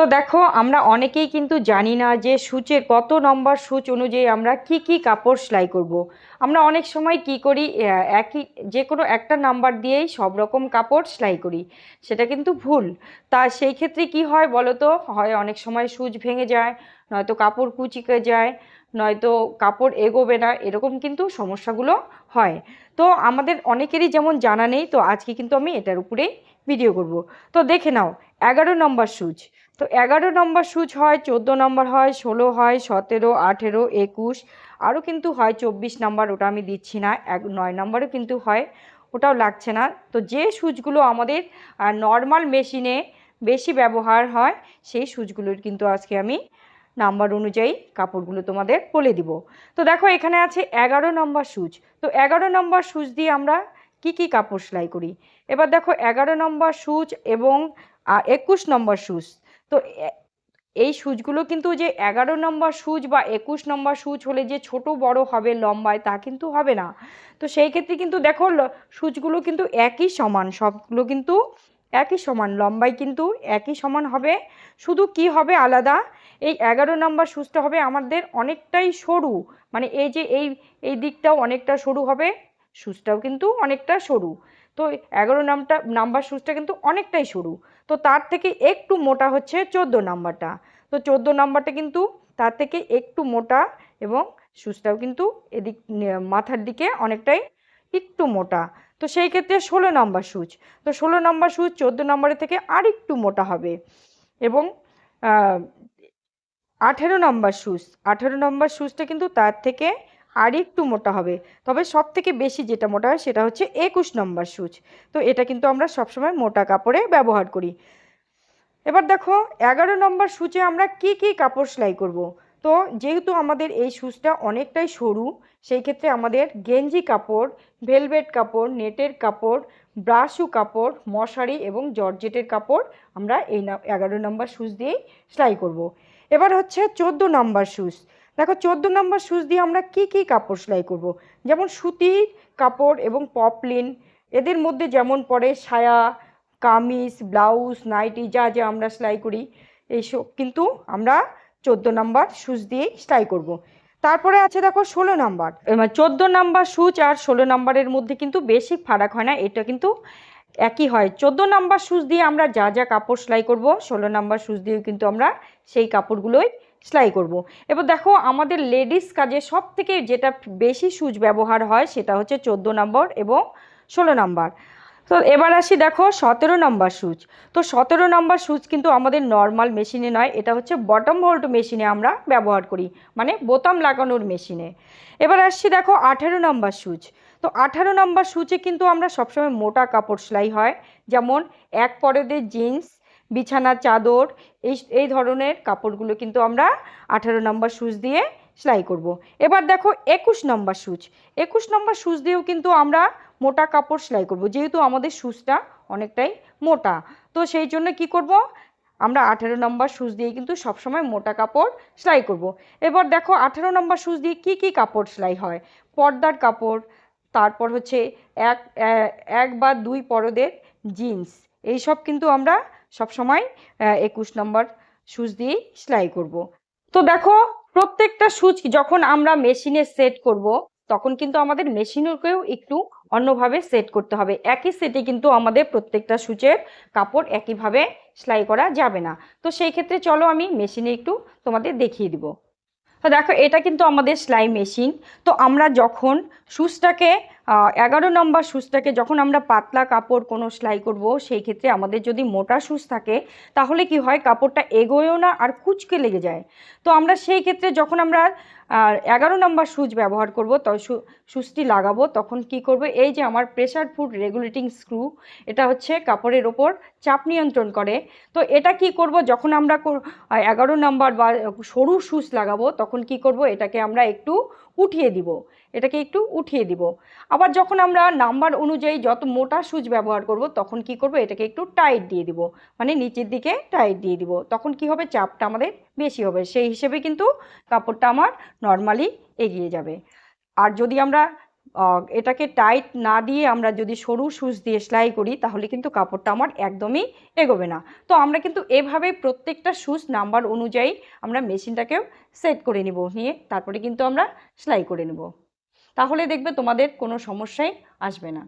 তো দেখো, আমরা অনেকেই কিন্তু জানি না যে সূচের কত নম্বর সূচ অনুযায়ী আমরা কি কি কাপড় সেলাই করব। আমরা অনেক সময় কি করি একই, যে কোনো একটা নাম্বার দিয়েই সব রকম কাপড় সেলাই করি, সেটা কিন্তু ভুল। তা সেই ক্ষেত্রে কি হয় বলো তো? হয় অনেক সময় সূচ ভেঙে যায়, নয়তো কাপড় কুচিকে যায়, নয়তো কাপড় এগোবে না, এরকম কিন্তু সমস্যাগুলো হয়। তো আমাদের অনেকেরই যেমন জানা নেই, তো আজকে কিন্তু আমি এটার উপরেই ভিডিও করব। তো দেখে নাও, এগারো নম্বর সূচ। তো এগারো নম্বর সূচ হয়, চোদ্দ নম্বর হয়, ষোলো হয়, সতেরো, আঠেরো, একুশ, আরও কিন্তু হয় চব্বিশ নম্বর, ওটা আমি দিচ্ছি না, এক, নয় নম্বরও কিন্তু হয়, ওটাও লাগছে না। তো যে সুচগুলো আমাদের নর্মাল মেশিনে বেশি ব্যবহার হয়, সেই সুচগুলোর কিন্তু আজকে আমি নাম্বার অনুযায়ী কাপড়গুলো তোমাদের বলে দিব। তো দেখো এখানে আছে এগারো নম্বর সুচ। তো এগারো নম্বর সুচ দিয়ে আমরা কি কি কাপড় সেলাই করি? এবার দেখো এগারো নম্বর সুচ এবং একুশ নম্বর সুচ। তো এই সুচগুলো কিন্তু যে এগারো নম্বর সুচ বা একুশ নম্বর সুচ হলে যে ছোট বড় হবে লম্বায় তা কিন্তু হবে না। তো সেই ক্ষেত্রে কিন্তু দেখো সুচগুলো কিন্তু একই সমান, সবগুলো কিন্তু একই সমান, লম্বায় কিন্তু একই সমান হবে। শুধু কি হবে আলাদা? এই এগারো নম্বর সুচটা হবে আমাদের অনেকটাই সরু মানে এই যে এই এই দিকটাও অনেকটা সরু হবে, সুচটাও কিন্তু অনেকটা সরু। তো এগারো নামটা, নাম্বার সুচটা কিন্তু অনেকটাই সরু তো তার থেকে একটু মোটা হচ্ছে চোদ্দ নাম্বারটা। তো চোদ্দ নাম্বারটা কিন্তু তার থেকে একটু মোটা এবং সুচটাও কিন্তু এদিক, মাথার দিকে অনেকটাই একটু মোটা। তো সেই ক্ষেত্রে ষোলো নম্বর সুচ তো ষোলো নম্বর সুচ চোদ্দ নম্বরের থেকে আর একটু মোটা হবে এবং আঠেরো নম্বর সুচ আঠেরো নম্বর সুচটা কিন্তু তার থেকে আর একটু মোটা হবে তবে সব থেকে বেশি যেটা মোটা হয় সেটা হচ্ছে একুশ নম্বর সুচ তো এটা কিন্তু আমরা সবসময় মোটা কাপড়ে ব্যবহার করি এবার দেখো, এগারো নম্বর সূচে আমরা কি কি কাপড় সেলাই করব। তো যেহেতু আমাদের এই সুচটা অনেকটাই সরু, সেই ক্ষেত্রে আমাদের গেঞ্জি কাপড়, ভেলভেট কাপড়, নেটের কাপড়, ব্রাশু কাপড়, মশারি এবং জর্জেটের কাপড় আমরা এই এগারো নম্বর সুচ দিয়েই সেলাই করব। এবার হচ্ছে চোদ্দ নম্বর সুচ দেখো, চোদ্দ নম্বর সুচ দিয়ে আমরা কি কি কাপড় সেলাই করব। যেমন সুতির কাপড় এবং পপলিন এদের মধ্যে যেমন পড়ে সায়া, কামিজ ব্লাউজ নাইটি যা যা আমরা সেলাই করি, এইসব কিন্তু আমরা চোদ্দ নাম্বার সুচ দিয়েই সেলাই করব। তারপরে আছে দেখো, ষোলো নাম্বার চোদ্দ নাম্বার সুচ আর ষোলো নাম্বারের মধ্যে কিন্তু বেশি ফারাক হয় না, এটা কিন্তু একই হয় চোদ্দ নাম্বার সুচ দিয়ে আমরা যা যা কাপড় সেলাই করব, ষোলো নাম্বার সুচ দিয়েও কিন্তু আমরা সেই কাপড়গুলোই সেলাই করব। এবার দেখো আমাদের লেডিস কাজে সব থেকে যেটা বেশি সুচ ব্যবহার হয় সেটা হচ্ছে চোদ্দ নম্বর এবং ষোলো নম্বর। তো এবার আসি দেখো সতেরো নম্বর সুচ। তো সতেরো নম্বর সুচ কিন্তু আমাদের নর্মাল মেশিনে নয়, এটা হচ্ছে বটম ভোল্ট মেশিনে আমরা ব্যবহার করি মানে বোতাম লাগানোর মেশিনে। এবার আসছি দেখো আঠেরো নম্বর সুচ। তো আঠারো নম্বর সুচে কিন্তু আমরা সবসময় মোটা কাপড় সেলাই হয়, যেমন এক পরেদের জিন্স বিছানার চাদর, এই এই ধরনের কাপড়গুলো কিন্তু আমরা আঠারো নম্বর সুচ দিয়ে সেলাই করব। এবার দেখো একুশ নম্বর সুচ একুশ নম্বর সুচ দিয়েও কিন্তু আমরা মোটা কাপড় সেলাই করব, যেহেতু আমাদের সুচটা অনেকটাই মোটা তো সেই জন্য কি করব আমরা আঠেরো নম্বর সুচ দিয়ে কিন্তু সবসময় মোটা কাপড় সেলাই করব। এবার দেখো আঠেরো নম্বর সুচ দিয়ে কি কি কাপড় সেলাই হয় পর্দার কাপড়, তারপর হচ্ছে এক এক বা দুই পরদের জিন্স এইসব কিন্তু আমরা সবসময় একুশ নম্বর সুচ দিয়েই সেলাই করব। তো দেখো, প্রত্যেকটা সুচ যখন আমরা মেশিনে সেট করব, তখন কিন্তু আমাদের মেশিনকেও একটু অন্যভাবে সেট করতে হবে। একই সেটে কিন্তু আমাদের প্রত্যেকটা সুচের কাপড় একইভাবে সেলাই করা যাবে না। তো সেই ক্ষেত্রে চলো আমি মেশিনে একটু তোমাদের দেখিয়ে দিব। তো দেখো, এটা কিন্তু আমাদের সেলাই মেশিন। তো আমরা যখন সুচটাকে এগারো নম্বর সুচটাকে যখন আমরা পাতলা কাপড় কোনো সেলাই করব, সেই ক্ষেত্রে আমাদের যদি মোটা সুচ থাকে, তাহলে কি হয়, কাপড়টা এগোয়ও না আর কুচকে লেগে যায়। তো আমরা সেই ক্ষেত্রে যখন আমরা এগারো নম্বর সুচ ব্যবহার করব, তো সুচটি লাগাবো, তখন কি করব, এই যে আমার প্রেসার ফুড রেগুলেটিং স্ক্রু, এটা হচ্ছে কাপড়ের ওপর চাপ নিয়ন্ত্রণ করে। তো এটা কি করব, যখন আমরা এগারো নাম্বার বা সরু সুচ লাগাবো, তখন কি করব, এটাকে আমরা একটু উঠিয়ে দিব, এটাকে একটু উঠিয়ে দিব। আবার যখন আমরা নাম্বার অনুযায়ী যত মোটা সুচ ব্যবহার করব, তখন কি করব? এটাকে একটু টাইট দিয়ে দিব। মানে নিচের দিকে টাইট দিয়ে দিব। তখন কি হবে? চাপটা আমাদের বেশি হবে। সেই হিসেবে কিন্তু কাপড়টা আমার নর্মালি এগিয়ে যাবে। আর যদি আমরা এটাকে টাইট না দিয়ে আমরা যদি সরু সুচ দিয়ে সেলাই করি, তাহলে কিন্তু কাপড়টা আমার একদমই এগোবে না। তো আমরা কিন্তু এভাবে প্রত্যেকটা সুচ নাম্বার অনুযায়ী আমরা মেশিনটাকেও সেট করে নিব। নিয়ে তারপরে কিন্তু আমরা সেলাই করে নেব। তাহলে দেখবে তোমাদের কোনো সমস্যাই আসবে না।